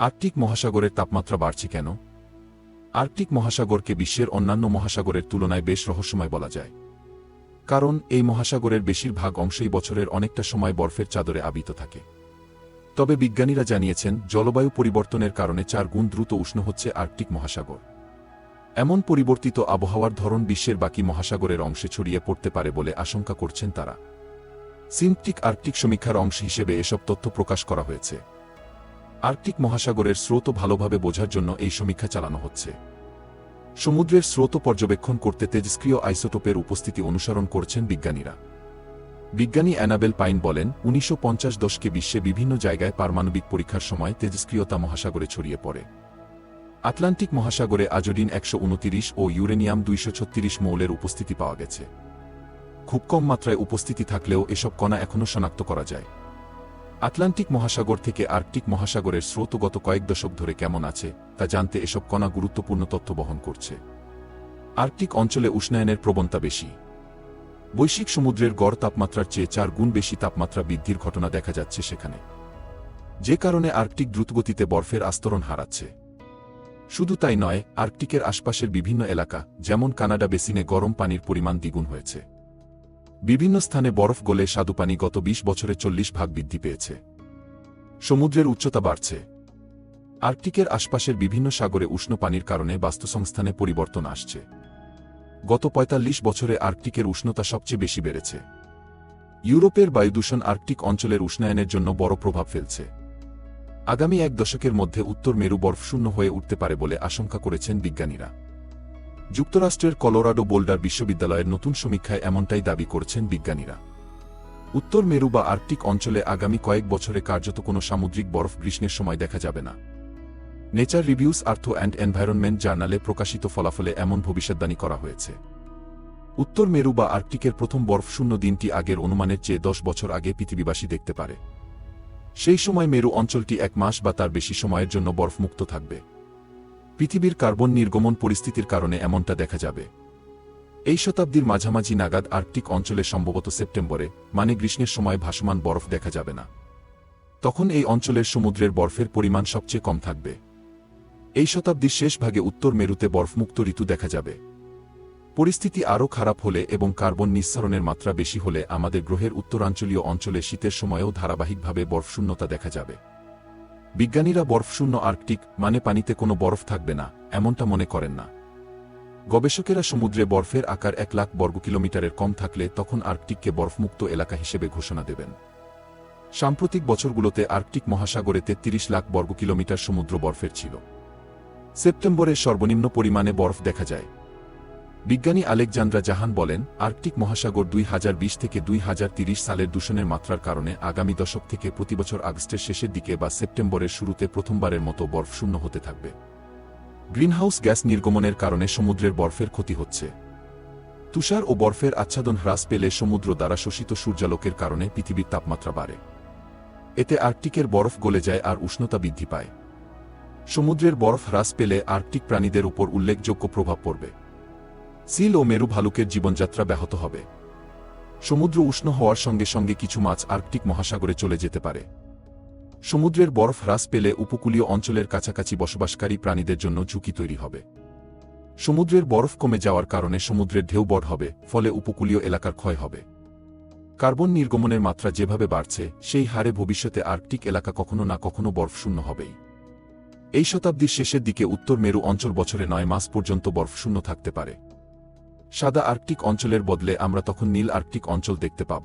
Arctic মহাসাগরের তাপমাত্রা বাড়ছে কেন? আর্কটিক মহাসাগরকে বিশ্বের অন্যান্য মহাসাগরের তুলনায় বেশ রহস্যময় বলা যায়। কারণ এই মহাসাগরের বেশিরভাগ অংশই বছরের অনেকটা সময় বরফের চাদরে আবিত থাকে। তবে বিজ্ঞানীরা জানিয়েছেন, জলবায়ু পরিবর্তনের কারণে চার গুণ দ্রুত উষ্ণ হচ্ছে আর্কটিক মহাসাগর। এমন পরিবর্তিত আবহাওয়ার ধরন বিশ্বের বাকি মহাসাগরের অংশে ছড়িয়ে পড়তে পারে বলে আশঙ্কা করছেন তারা। সিনটিক আর্কটিক সমীক্ষার অংশ হিসেবে এসব তথ্য প্রকাশ করা হয়েছে। আর্কটিক মহাসাগরের স্রোত ভালোভাবে বোঝার জন্য এই সমীক্ষা চালানো হচ্ছে। সমুদ্রের স্রোত পর্যবেক্ষণ করতে তেজস্ক্রিয় আইসোটোপের উপস্থিতি অনুসরণ করছেন বিজ্ঞানীরা। বিজ্ঞানী অ্যানাবেল পাইন বলেন, উনিশশো পঞ্চাশ দশকে বিশ্বে বিভিন্ন জায়গায় পারমাণবিক পরীক্ষার সময় তেজস্ক্রিয়তা মহাসাগরে ছড়িয়ে পড়ে। আটলান্টিক মহাসাগরে আজোডিন একশো উনত্রিশ ও ইউরেনিয়াম দুইশ ছত্রিশ মৌলের উপস্থিতি পাওয়া গেছে। খুব কম মাত্রায় উপস্থিতি থাকলেও এসব কণা এখনও শনাক্ত করা যায়। আটলান্টিক মহাসাগর থেকে আর্কটিক মহাসাগরের স্রোত গত কয়েক দশক ধরে কেমন আছে, তা জানতে এসব কণা গুরুত্বপূর্ণ তথ্য বহন করছে। আর্কটিক অঞ্চলে উষ্ণায়নের প্রবণতা বেশি। বৈশ্বিক সমুদ্রের গড় তাপমাত্রার চেয়ে চার গুণ বেশি তাপমাত্রা বৃদ্ধির ঘটনা দেখা যাচ্ছে সেখানে। যে কারণে আর্কটিক দ্রুতগতিতে বরফের আস্তরণ হারাচ্ছে। শুধু তাই নয়, আর্কটিকের আশপাশের বিভিন্ন এলাকা, যেমন কানাডা বেসিনে গরম পানির পরিমাণ দ্বিগুণ হয়েছে। বিভিন্ন স্থানে বরফ গলে স্বাদুপানি গত ২০ বছরে চল্লিশ ভাগ বৃদ্ধি পেয়েছে। সমুদ্রের উচ্চতা বাড়ছে। আর্কটিকের আশপাশের বিভিন্ন সাগরে উষ্ণ পানির কারণে বাস্তুসংস্থানে পরিবর্তন আসছে। গত ৪৫ বছরে আর্কটিকের উষ্ণতা সবচেয়ে বেশি বেড়েছে। ইউরোপের বায়ুদূষণ আর্কটিক অঞ্চলের উষ্ণায়নের জন্য বড় প্রভাব ফেলছে। আগামী এক দশকের মধ্যে উত্তর মেরু বরফ শূন্য হয়ে উঠতে পারে বলে আশঙ্কা করেছেন বিজ্ঞানীরা। যুক্তরাষ্ট্রের কলোরাডো বোল্ডার বিশ্ববিদ্যালয়ের নতুন সমীক্ষায় এমনটাই দাবি করছেন বিজ্ঞানীরা। উত্তর মেরু বা আর্কটিক অঞ্চলে আগামী কয়েক বছরে কার্যত কোনো সামুদ্রিক বরফ গ্রীষ্মের সময় দেখা যাবে না। Nature reviews earth and environment জার্নালে প্রকাশিত ফলাফলে এমন ভবিষ্যদ্বাণী করা হয়েছে। উত্তর মেরু বা আর্কটিকের প্রথম বরফ শূন্য দিনটি আগের অনুমানের চেয়ে দশ বছর আগে পৃথিবীবাসী দেখতে পারে। সেই সময় মেরু অঞ্চলটি এক মাস বা তার বেশি সময়ের জন্য বরফমুক্ত থাকবে। পৃথিবীর কার্বন নির্গমন পরিস্থিতির কারণে এমনটা দেখা যাবে। এই শতাব্দীর মাঝামাঝি নাগাদ আর্কটিক অঞ্চলে সম্ভবত সেপ্টেম্বরে মানে গ্রীষ্মের সময় ভাসমান বরফ দেখা যাবে না। তখন এই অঞ্চলের সমুদ্রের বরফের পরিমাণ সবচেয়ে কম থাকবে। এই শতাব্দীর শেষ ভাগে উত্তর মেরুতে বরফমুক্ত ঋতু দেখা যাবে। পরিস্থিতি আরও খারাপ হলে এবং কার্বন নিঃসরণের মাত্রা বেশি হলে আমাদের গ্রহের উত্তরাঞ্চলীয় অঞ্চলে শীতের সময়েও ধারাবাহিকভাবে বরফশূন্যতা দেখা যাবে। বিজ্ঞানীরা বরফশূন্য আর্কটিক মানে পানিতে কোনো বরফ থাকবে না, এমনটা মনে করেন না। গবেষকেরা সমুদ্রে বরফের আকার এক লাখ বর্গ কিলোমিটারের কম থাকলে তখন আর্কটিককে বরফমুক্ত এলাকা হিসেবে ঘোষণা দেবেন। সাম্প্রতিক বছরগুলোতে আর্কটিক মহাসাগরে তেত্রিশ লাখ বর্গ কিলোমিটার সমুদ্র বরফের ছিল। সেপ্টেম্বরে সর্বনিম্ন পরিমাণে বরফ দেখা যায়। বিজ্ঞানী আলেকজান্দ্রা জাহান বলেন, আর্কটিক মহাসাগর দুই হাজার বিশ থেকে দুই হাজার তিরিশ সালের দূষণের মাত্রার কারণে আগামী দশক থেকে প্রতিবছর আগস্টের শেষের দিকে বা সেপ্টেম্বরের শুরুতে প্রথমবারের মতো বরফ শূন্য হতে থাকবে। গ্রিনহাউস গ্যাস নির্গমনের কারণে সমুদ্রের বরফের ক্ষতি হচ্ছে। তুষার ও বরফের আচ্ছাদন হ্রাস পেলে সমুদ্র দ্বারা শোষিত সূর্যালোকের কারণে পৃথিবীর তাপমাত্রা বাড়ে। এতে আর্কটিকের বরফ গলে যায় আর উষ্ণতা বৃদ্ধি পায়। সমুদ্রের বরফ হ্রাস পেলে আর্কটিক প্রাণীদের উপর উল্লেখযোগ্য প্রভাব পড়বে। সিল ও মেরু ভালুকের জীবনযাত্রা ব্যাহত হবে। সমুদ্র উষ্ণ হওয়ার সঙ্গে সঙ্গে কিছু মাছ আর্কটিক মহাসাগরে চলে যেতে পারে। সমুদ্রের বরফ হ্রাস পেলে উপকূলীয় অঞ্চলের কাছাকাছি বসবাসকারী প্রাণীদের জন্য ঝুঁকি তৈরি হবে। সমুদ্রের বরফ কমে যাওয়ার কারণে সমুদ্রের ঢেউ বড় হবে, ফলে উপকূলীয় এলাকার ক্ষয় হবে। কার্বন নির্গমনের মাত্রা যেভাবে বাড়ছে, সেই হারে ভবিষ্যতে আর্কটিক এলাকা কখনো না কখনো বরফশূন্য হবেই। এই শতাব্দীর শেষের দিকে উত্তর মেরু অঞ্চল বছরে নয় মাস পর্যন্ত বরফশূন্য থাকতে পারে। সাদা আর্কটিক অঞ্চলের বদলে আমরা তখন নীল আর্কটিক অঞ্চল দেখতে পাব।